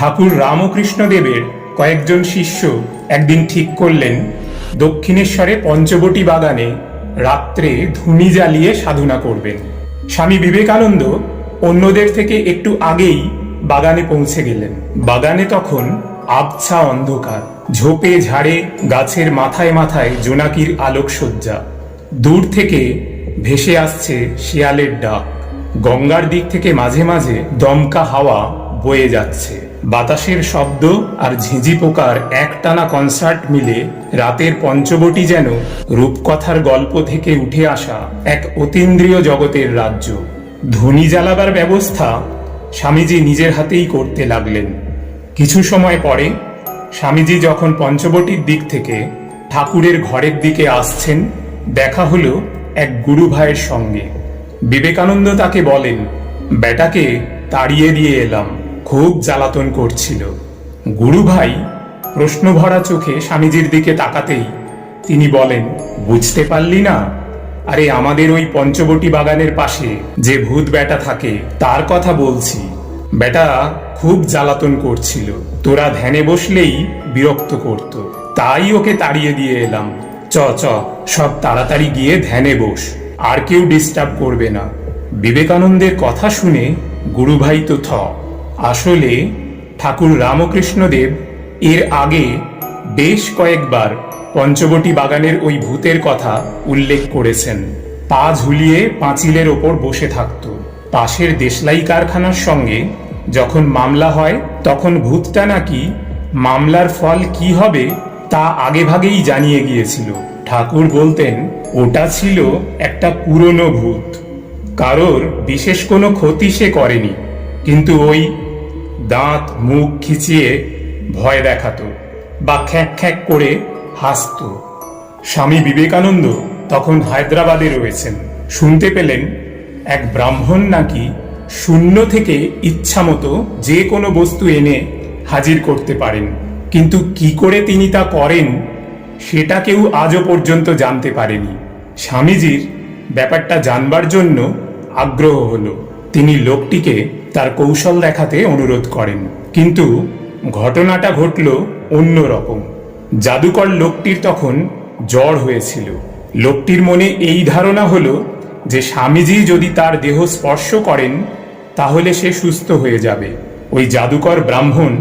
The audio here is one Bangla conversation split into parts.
ঠাকুর রামকৃষ্ণ দেবের কয়েকজন শিষ্য একদিন ঠিক করলেন, দক্ষিণেশ্বরে পঞ্চবটি বাগানে রাত্রে ধুনি জ্বালিয়ে সাধনা করবেন। স্বামী বিবেকানন্দ অন্যদের থেকে একটু আগেই বাগানে পৌঁছে গেলেন। বাগানে তখন আবছা অন্ধকার, ঝোপে ঝাড়ে গাছের মাথায় মাথায় জোনাকির আলোকসজ্জা। দূর থেকে ভেসে আসছে শিয়ালের ডাক। গঙ্গার দিক থেকে মাঝে মাঝে দমকা হাওয়া বয়ে যাচ্ছে। বাতাসের শব্দ আর ঝিঁঝি পোকার একটানা কনসার্ট মিলে রাতের পঞ্চবটি যেন রূপকথার গল্প থেকে উঠে আসা এক অতীন্দ্রিয় জগতের রাজ্য। ধনী জ্বালাবার ব্যবস্থা স্বামীজি নিজের হাতেই করতে লাগলেন। কিছু সময় পরে স্বামীজি যখন পঞ্চবটির দিক থেকে ঠাকুরের ঘরের দিকে আসছেন, দেখা হলো এক গুরু ভাইয়ের সঙ্গে। বিবেকানন্দ তাকে বলেন, বেটাকে তাড়িয়ে দিয়ে এলাম। খুব জ্বালাতন করছিল। গুরু ভাই প্রশ্নভরা চোখে স্বামীজির দিকে তাকাতেই তিনি বলেন, বুঝতে পারলি না? আরে আমাদের ওই পঞ্চবটি বাগানের পাশে যে ভূত বেটা থাকে, তার কথা বলছি। বেটা খুব জ্বালাতন করছিল। তোরা ধ্যানে বসলেই বিরক্ত করত। তাই ওকে তাড়িয়ে দিয়ে এলাম। চ চ, সব তাড়াতাড়ি গিয়ে ধ্যানে বস। আর কেউ ডিস্টার্ব করবে না। বিবেকানন্দের কথা শুনে গুরুভাই তো থ আসলে ঠাকুর রামকৃষ্ণদেব এর আগে বেশ কয়েকবার পঞ্চবটি বাগানের ওই ভূতের কথা উল্লেখ করেছেন। পা ঝুলিয়ে পাঁচিলের ওপর বসে থাকত। পাশের দেশলাই কারখানার সঙ্গে যখন মামলা হয়, তখন ভূতটা নাকি মামলার ফল কি হবে তা আগেভাগেই জানিয়ে গিয়েছিল। ঠাকুর বলতেন, ওটা ছিল একটা পুরনো ভূত। কারোর বিশেষ কোনো ক্ষতি সে করেনি। কিন্তু ওই দাঁত, মুখ খিচিয়ে ভয় দেখাতো বা খ্যাক খ্যাক করে হাসত। স্বামী বিবেকানন্দ তখন হায়দ্রাবাদে রয়েছেন। শুনতে পেলেন এক ব্রাহ্মণ নাকি শূন্য থেকে ইচ্ছামতো যে কোনো বস্তু এনে হাজির করতে পারেন। কিন্তু কি করে তিনি তা করেন সেটা কেউ আজও পর্যন্ত জানতে পারেনি। স্বামীজির ব্যাপারটা জানবার জন্য আগ্রহ হলো। তিনি লোকটিকে তার কৌশল দেখাতে অনুরোধ করেন। কিন্তু ঘটনাটা ঘটল অন্য রকম। জাদুকর লোকটির তখন জ্বর হয়েছিল। লোকটির মনে এই ধারণা হলো যে স্বামীজি যদি তার দেহ স্পর্শ করেন, তাহলে সে সুস্থ হয়ে যাবে। ওই জাদুকর ব্রাহ্মণ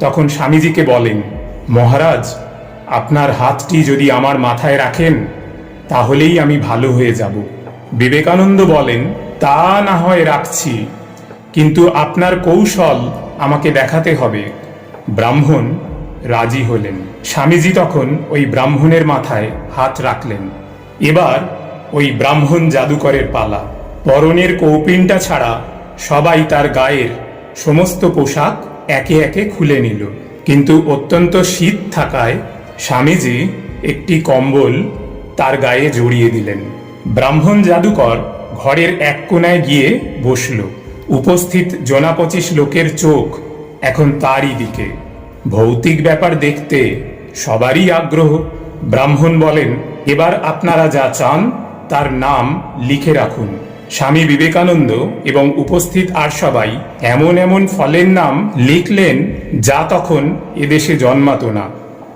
তখন স্বামীজিকে বলেন, মহারাজ, আপনার হাতটি যদি আমার মাথায় রাখেন, তাহলেই আমি ভালো হয়ে যাব। বিবেকানন্দ বলেন, তা না হয় রাখছি। কিন্তু আপনার কৌশল আমাকে দেখাতে হবে। ব্রাহ্মণ রাজি হলেন। স্বামীজি তখন ওই ব্রাহ্মণের মাথায় হাত রাখলেন। এবার ওই ব্রাহ্মণ জাদুকরের পালা। পরনের কৌপিনটা ছাড়া সবাই তার গায়ের সমস্ত পোশাক একে একে খুলে নিল। কিন্তু অত্যন্ত শীত থাকায় স্বামীজি একটি কম্বল তার গায়ে জড়িয়ে দিলেন। ব্রাহ্মণ জাদুকর ঘরের এক কোনায় গিয়ে বসল। উপস্থিত জনা পঁচিশ লোকের চোখ এখন তারই দিকে। ভৌতিক ব্যাপার দেখতে সবারই আগ্রহ। ব্রাহ্মণ বলেন, এবার আপনারা যা চান, তার নাম লিখে রাখুন। স্বামী বিবেকানন্দ এবং উপস্থিত আর সবাই এমন এমন ফলের নাম লিখলেন যা তখন এদেশে জন্মাতো না।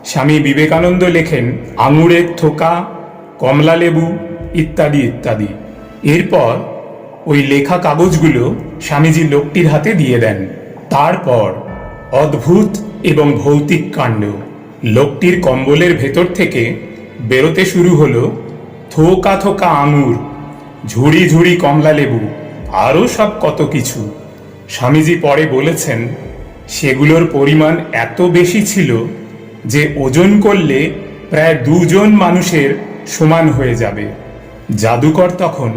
স্বামী বিবেকানন্দ লেখেন, আঙুরের থোকা কমলা লেবু ইত্যাদি ইত্যাদি। এরপর ওই লেখা কাগজগুলো স্বামীজি লোকটির হাতে দিয়ে দেন। তারপর অদ্ভুত এবং ভৌতিক কাণ্ড। লোকটির কম্বলের ভেতর থেকে বেরোতে শুরু হলো থোকা থোকা আঙুর, ঝুড়ি ঝুড়ি কমলা লেবু আরও সব কত কিছু। স্বামীজি পরে বলেছেন, সেগুলোর পরিমাণ এত বেশি ছিল যে ওজন করলে প্রায় দুজন মানুষের সমান হয়ে যাবে। জাদুকর তখন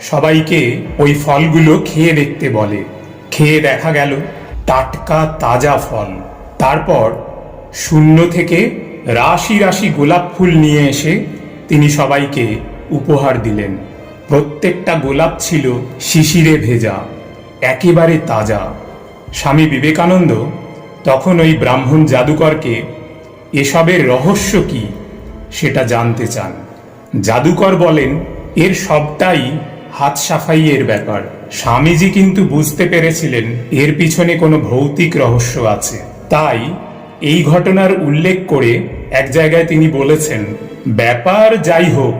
সবাইকে ওই ফলগুলো খেয়ে দেখতে বলে। খেয়ে দেখা গেল টাটকা তাজা ফল। তারপর শূন্য থেকে রাশি রাশি গোলাপ ফুল নিয়ে এসে তিনি সবাইকে উপহার দিলেন। প্রত্যেকটা গোলাপ ছিল শিশিরে ভেজা, একেবারে তাজা। স্বামী বিবেকানন্দ তখন ওই ব্রাহ্মণ জাদুকরকে, এসবের রহস্য কি? সেটা জানতে চান। জাদুকর বলেন, এর সবটাই হাত সাফাইয়ের ব্যাপার। স্বামীজি কিন্তু বুঝতে পেরেছিলেন এর পিছনে কোনো ভৌতিক রহস্য আছে। তাই এই ঘটনার উল্লেখ করে এক জায়গায় তিনি বলেছেন, ব্যাপার যাই হোক,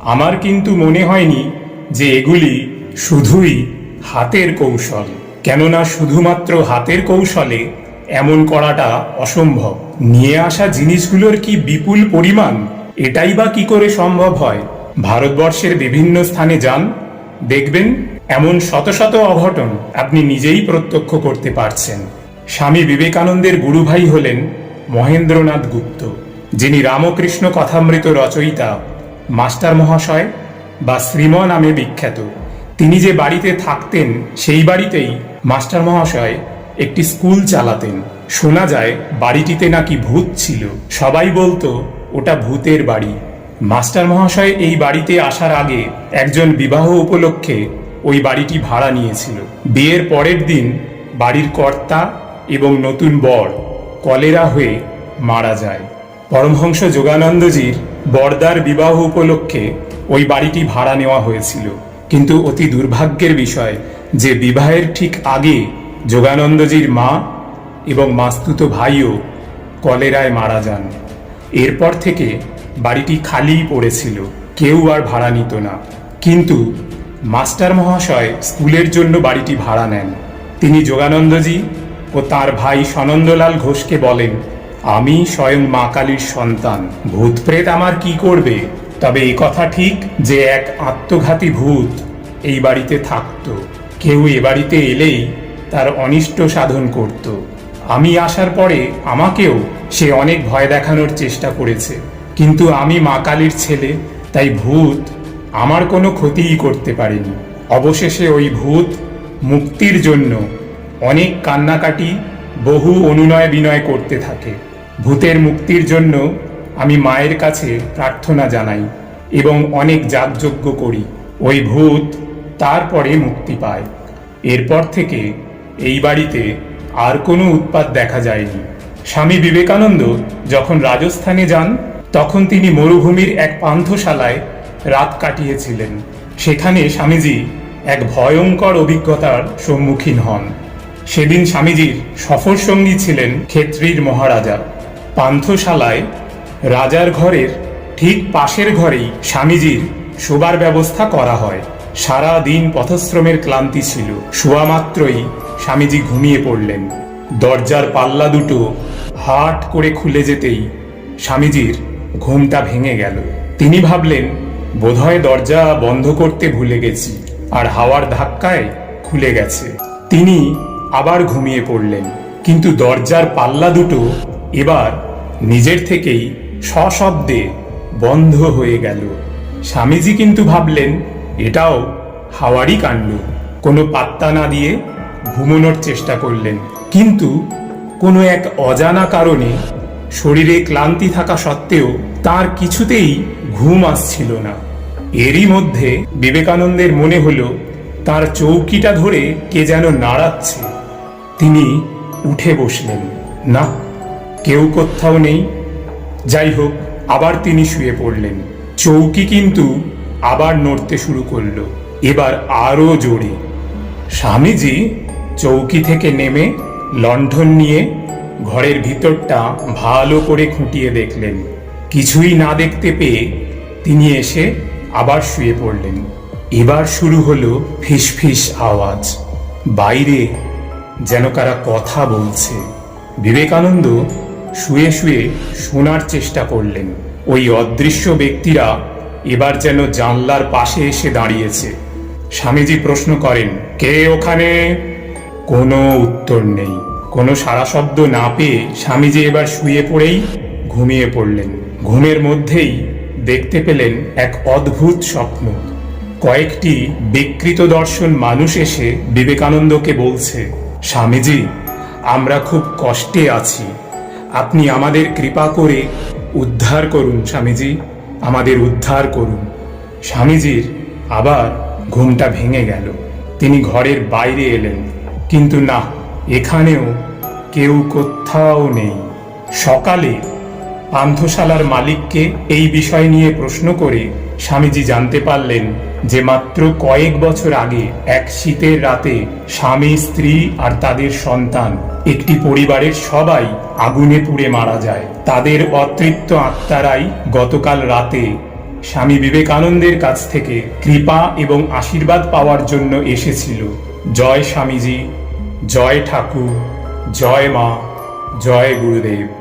আমার কিন্তু মনে হয়নি যে এগুলি শুধুই হাতের কৌশল। কেননা শুধুমাত্র হাতের কৌশলে এমন করাটা অসম্ভব। নিয়ে আসা জিনিসগুলোর কি বিপুল পরিমাণ? এটাই বা কি করে সম্ভব হয়? ভারতবর্ষের বিভিন্ন স্থানে যান, দেখবেন এমন শত শত অঘটন আপনি নিজেই প্রত্যক্ষ করতে পারছেন। স্বামী বিবেকানন্দের গুরুভাই হলেন মহেন্দ্রনাথ গুপ্ত, যিনি রামকৃষ্ণ কথামৃত রচয়িতা, মাস্টার মহাশয় বা শ্রীম নামে বিখ্যাত। তিনি যে বাড়িতে থাকতেন, সেই বাড়িতেই মাস্টার মহাশয় একটি স্কুল চালাতেন। শোনা যায়, বাড়িটিতে নাকি ভূত ছিল। সবাই বলতো, ওটা ভূতের বাড়ি। মাস্টার মহাশয় এই বাড়িতে আসার আগে একজন বিবাহ উপলক্ষে ওই বাড়িটি ভাড়া নিয়েছিল। বিয়ের পরের দিন বাড়ির কর্তা এবং নতুন বর কলেরা হয়ে মারা যায়। পরমহংস যোগানন্দজির বর্দার বিবাহ উপলক্ষে ওই বাড়িটি ভাড়া নেওয়া হয়েছিল। কিন্তু অতি দুর্ভাগ্যের বিষয় যে বিবাহের ঠিক আগে যোগানন্দজির মা এবং মাস্তুত ভাইও কলেরায় মারা যান। এরপর থেকে বাড়িটি খালিই পড়েছিল, কেউ আর ভাড়া নিত না। কিন্তু মাস্টার মহাশয় স্কুলের জন্য বাড়িটি ভাড়া নেন। তিনি যোগানন্দজি ও তার ভাই সনন্দলাল ঘোষকে বলেন, আমি স্বয়ং মা কালীর সন্তান। ভূত প্রেত আমার কি করবে? তবে এই কথা ঠিক যে এক আত্মঘাতী ভূত এই বাড়িতে থাকতো। কেউ এ বাড়িতে এলেই তার অনিষ্ট সাধন করত। আমি আসার পরে আমাকেও সে অনেক ভয় দেখানোর চেষ্টা করেছে। কিন্তু আমি মা কালীর ছেলে, তাই ভূত আমার কোনো ক্ষতিই করতে পারেনি। অবশেষে ওই ভূত মুক্তির জন্য অনেক কান্নাকাটি, বহু অনুনয় বিনয় করতে থাকে। ভূতের মুক্তির জন্য আমি মায়ের কাছে প্রার্থনা জানাই এবং অনেক যাগযজ্ঞ করি। ওই ভূত তারপরে মুক্তি পায়। এরপর থেকে এই বাড়িতে আর কোনো উৎপাত দেখা যায়নি। স্বামী বিবেকানন্দ যখন রাজস্থানে যান তখন তিনি মরুভূমির এক পান্থশালায় রাত কাটিয়েছিলেন। সেখানে স্বামীজি এক ভয়ঙ্কর অভিজ্ঞতার সম্মুখীন হন। সেদিন স্বামীজির সফর সঙ্গী ছিলেন ক্ষেত্রীর মহারাজা। পান্থশালায় রাজার ঘরের ঠিক পাশের ঘরেই স্বামীজির শোবার ব্যবস্থা করা হয়। সারা দিন পথশ্রমের ক্লান্তি ছিল। শোয়া মাত্রই স্বামীজি ঘুমিয়ে পড়লেন। দরজার পাল্লা দুটো হাট করে খুলে যেতেই স্বামীজির ঘুমটা ভেঙে গেল। তিনি ভাবলেন, বোধহয় দরজা বন্ধ করতে ভুলে গেছি, আর হাওয়ার ধাক্কায় খুলে গেছে। তিনি আবার ঘুমিয়ে পড়লেন, কিন্তু দরজার পাল্লা দুটো এবার নিজের থেকেই সশব্দে বন্ধ হয়ে গেল। স্বামীজি কিন্তু ভাবলেন, এটাও হাওয়ারই কাণ্ড। কোনো পাত্তা না দিয়ে ঘুমোনোর চেষ্টা করলেন, কিন্তু কোনো এক অজানা কারণে শরীরে ক্লান্তি থাকা সত্ত্বেও তার কিছুতেই ঘুম আসছিল না। এরই মধ্যে বিবেকানন্দের মনে হলো, তার চৌকিটা ধরে কে যেন নাড়াচ্ছে। তিনি উঠে বসলেন, না, কেউ কোথাও নেই। যাই হোক, আবার তিনি শুয়ে পড়লেন। চৌকি কিন্তু আবার নড়তে শুরু করল, এবার আরও জোরে। স্বামীজি চৌকি থেকে নেমে লণ্ঠন নিয়ে ঘরের ভিতরটা ভালো করে খুঁটিয়ে দেখলেন। কিছুই না দেখতে পেয়ে তিনি এসে আবার শুয়ে পড়লেন। এবার শুরু হলো ফিসফিস আওয়াজ। বাইরে যেন কারা কথা বলছে। বিবেকানন্দ শুয়ে শুয়ে শোনার চেষ্টা করলেন। ওই অদৃশ্য ব্যক্তিরা এবার যেন জানলার পাশে এসে দাঁড়িয়েছে। স্বামীজি প্রশ্ন করেন, কে ওখানে? কোনো উত্তর নেই। কোনো সারা শব্দ না পেয়ে স্বামীজি এবার শুয়ে পড়েই ঘুমিয়ে পড়লেন। ঘুমের মধ্যেই দেখতে পেলেন এক অদ্ভুত স্বপ্ন। কয়েকটি বিকৃত দর্শন মানুষ এসে বিবেকানন্দকে বলছে, স্বামীজি, আমরা খুব কষ্টে আছি। আপনি আমাদের কৃপা করে উদ্ধার করুন স্বামীজি, আমাদের উদ্ধার করুন। স্বামীজির আবার ঘুমটা ভেঙে গেল। তিনি ঘরের বাইরে এলেন। কিন্তু না এখানেও কেউ কোথাও নেই। সকালে পান্থশালার মালিককে এই বিষয় নিয়ে প্রশ্ন করে স্বামীজি জানতে পারলেন যে মাত্র কয়েক বছর আগে এক শীতের রাতে স্বামী, স্ত্রী আর তাদের সন্তান একটি পরিবারের সবাই আগুনে পুড়ে মারা যায়। তাদের অতৃপ্ত আত্মারাই গতকাল রাতে স্বামী বিবেকানন্দের কাছ থেকে কৃপা এবং আশীর্বাদ পাওয়ার জন্য এসেছিল। জয় স্বামীজি। জয় ঠাকুর জয় মা জয় গুরুদেব।